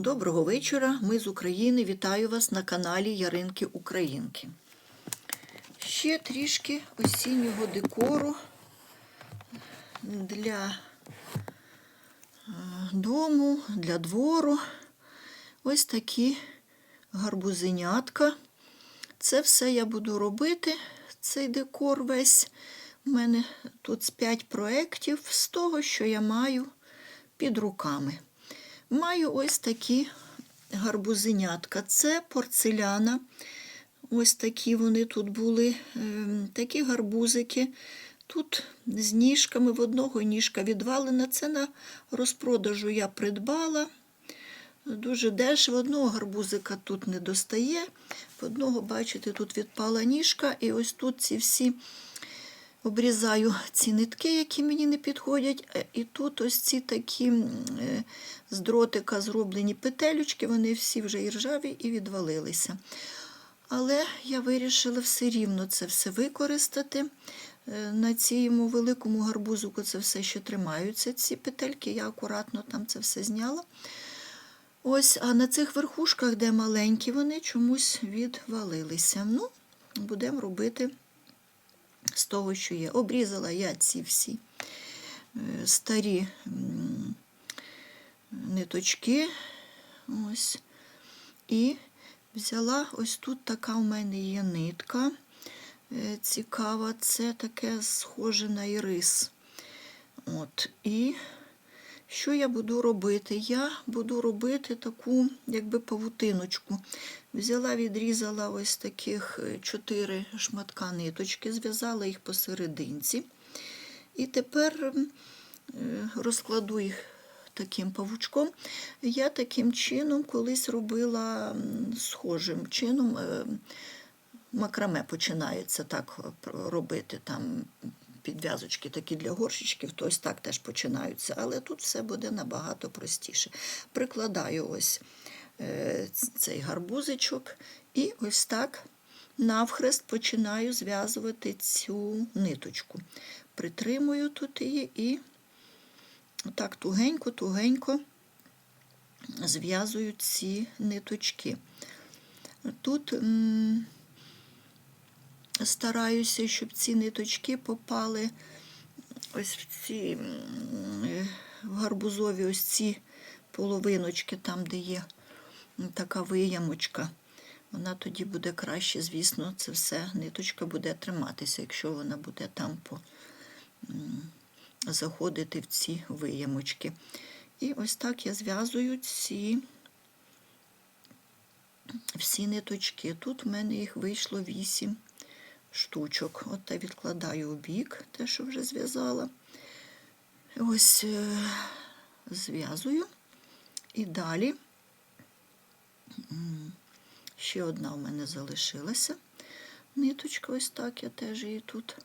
Доброго вечора. Ми з України. Вітаю вас на каналі Яринки Українки. Ще трішки осіннього декору для е, дому, для двору. Ось такі гарбузенятка. Це все я буду робити, цей декор весь. У мене тут 5 проєктів з того, що я маю під руками. Маю ось такі гарбузенятка. Це порцеляна. Ось такі вони тут були. ем, Такі гарбузики. Тут з ніжками в одного ніжка відвалена. Це на розпродажу я придбала. Дуже дешево. Одного гарбузика тут не достає. В одного, бачите, тут відпала ніжка. І ось тут ці всі обрізаю ці нитки, які мені не підходять. Е, І тут ось ці такі е, з дротика зроблені петелючки, вони всі вже і ржаві і відвалилися. Але я вирішила все рівно це все використати. Е, На цьому великому гарбузику це все ще тримаються, ці петельки. Я акуратно там це все зняла. Ось, а на цих верхушках, де маленькі, вони чомусь відвалилися. Ну, будемо робити з того, що є. Обрізала я ці всі е, старі ниточки. Ось. І взяла ось тут така у мене є нитка. е, Цікава, це таке схоже на ірис. От. І що я буду робити? Я буду робити таку, якби павутиночку. Взяла, відрізала ось таких е, чотири шматка ниточки, зв'язала їх посерединці. І тепер е, розкладу їх таким павучком. Я таким чином колись робила схожим чином. е, Макраме починається так робити. Там підв'язочки такі для горщичків, то ось так теж починаються. Але тут все буде набагато простіше. Прикладаю ось е, цей гарбузичок і ось так навхрест починаю зв'язувати цю ниточку. Притримую тут її і отак тугенько-тугенько зв'язую ці ниточки. Тут м, стараюся, щоб ці ниточки попали ось в ці е, в гарбузові ось ці половиночки, там, де є така виямочка. Вона тоді буде краще, звісно, це все ниточка буде триматися, якщо вона буде там по, заходити в ці виямочки. І ось так я зв'язую ці всі ниточки. Тут в мене їх вийшло 8 штучок. От я відкладаю у бік, те, що вже зв'язала. Ось е, зв'язую. І далі ще одна у мене залишилася. Ниточка, ось так, я теж її тут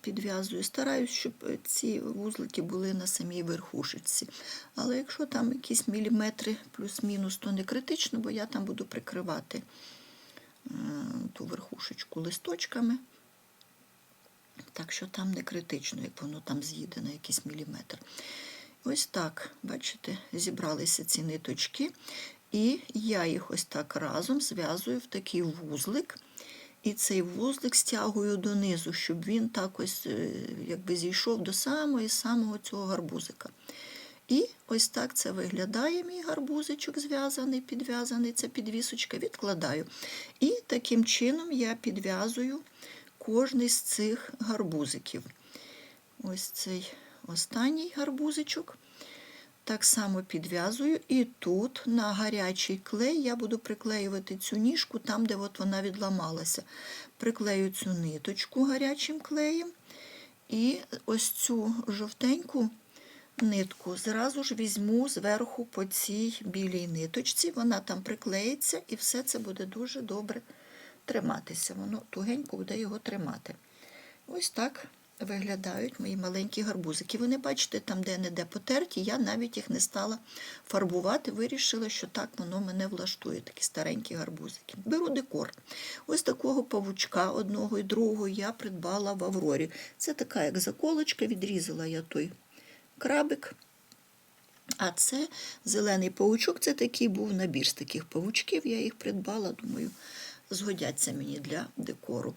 підв'язую. Стараюсь, щоб ці вузлики були на самій верхушечці. Але якщо там якісь міліметри плюс-мінус, то не критично, бо я там буду прикривати ту верхушечку листочками. Так що там не критично, як воно там з'їде на якийсь міліметр. Ось так, бачите, зібралися ці ниточки, і я їх ось так разом зв'язую в такий вузлик. І цей вузлик стягую донизу, щоб він так ось е, якби зійшов до самого самого цього гарбузика. І ось так це виглядає мій гарбузичок зв'язаний, підв'язаний, це підвісочка, відкладаю. І таким чином я підв'язую кожний з цих гарбузиків. Ось цей останній гарбузичок. Так само підв'язую, і тут на гарячий клей я буду приклеювати цю ніжку там, де от вона відламалася. Приклею цю ниточку гарячим клеєм. І ось цю жовтеньку нитку зразу ж візьму зверху по цій білій ниточці. Вона там приклеїться, і все це буде дуже добре триматися. Воно тугенько буде його тримати. Ось так виглядають мої маленькі гарбузики. Вони, бачите, там де-не-де потерті, я навіть їх не стала фарбувати. Вирішила, що так воно мене влаштує, такі старенькі гарбузики. Беру декор. Ось такого павучка одного і другого я придбала в Аврорі. Це така, як заколочка, відрізала я той крабик. А це зелений паучок це такий був набір з таких павучків. Я їх придбала, думаю, згодяться мені для декору.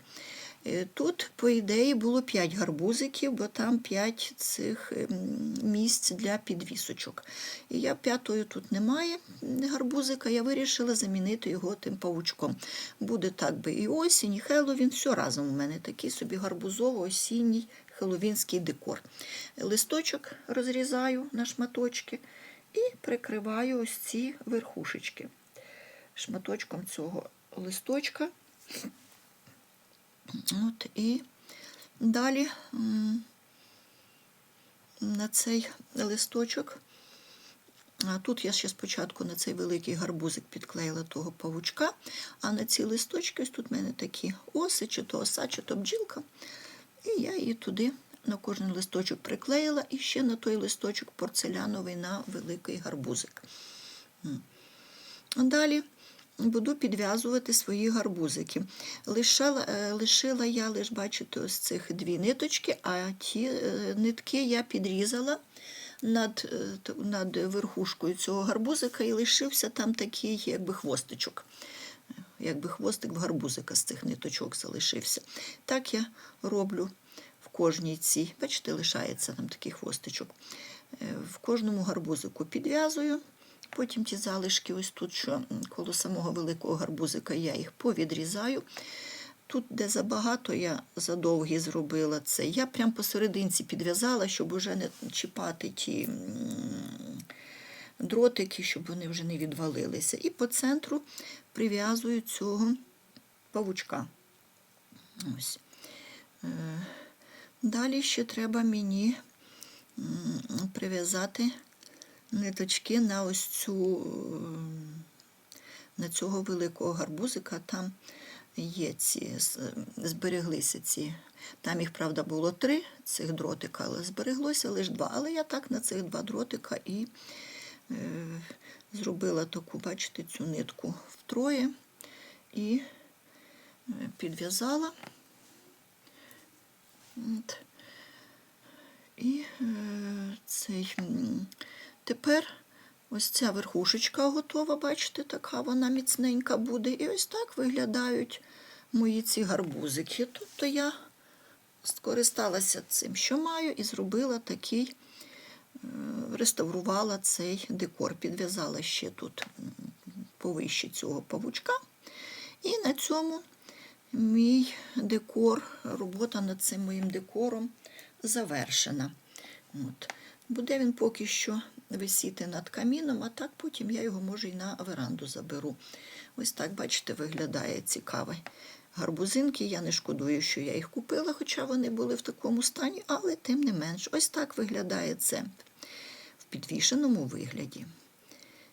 Е, Тут, по ідеї, було 5 гарбузиків, бо там 5 цих ем, місць для підвісочок. І я п'ятою тут немає гарбузика, я вирішила замінити його тим павучком. Буде так би і осінь, і Хеллоуін, все разом у мене такий собі гарбузово-осінній хеллоуінський декор. Листочок розрізаю на шматочки і прикриваю ось ці верхушечки шматочком цього листочка. От і далі на цей листочок. А тут я ще спочатку на цей великий гарбузик підклеїла того павучка, а на ці листочки, ось тут в мене такі оси, чи то оса, чи то бджілка. І я її туди на кожен листочок приклеїла і ще на той листочок порцеляновий на великий гарбузик. Далі буду підв'язувати свої гарбузики. Лишила, е, лишила я лише, бачите, ось цих дві ниточки, а ті е, нитки я підрізала над, е, над верхушкою цього гарбузика і лишився там такий якби хвостичок. Якби хвостик в гарбузика з цих ниточок залишився. Так я роблю в кожній цій. Бачите, лишається там такий хвостичок. В кожному гарбузику підв'язую. Потім ті залишки, ось тут, що коло самого великого гарбузика, я їх повідрізаю. Тут, де забагато, я задовгі зробила це. Я прям посерединці підв'язала, щоб уже не чіпати ті дротики, щоб вони вже не відвалилися. І по центру прив'язую цього павучка. Ось. Е, Далі ще треба мені прив'язати ниточки на ось цю, ем, на цього великого гарбузика. Там є ці, збереглися ці. Там їх, правда, було три цих дротика, але збереглося лише два. Але я так на цих два дротика і е, зробила таку, бачите, цю нитку втроє і е, підв'язала. І е, цей, тепер ось ця верхушечка готова, бачите, така вона міцненька буде. І ось так виглядають мої ці гарбузики. Тобто я скористалася цим, що маю, і зробила такий, е, реставрувала цей декор, підв'язала ще тут повище цього павучка. І на цьому мій декор, робота над цим моїм декором завершена. От. Буде він поки що висіти над каміном, а так потім я його може і на веранду заберу. Ось так, бачите, виглядає цікавий. Гарбузинки, я не шкодую, що я їх купила, хоча вони були в такому стані, але тим не менш, ось так виглядає це в підвішеному вигляді.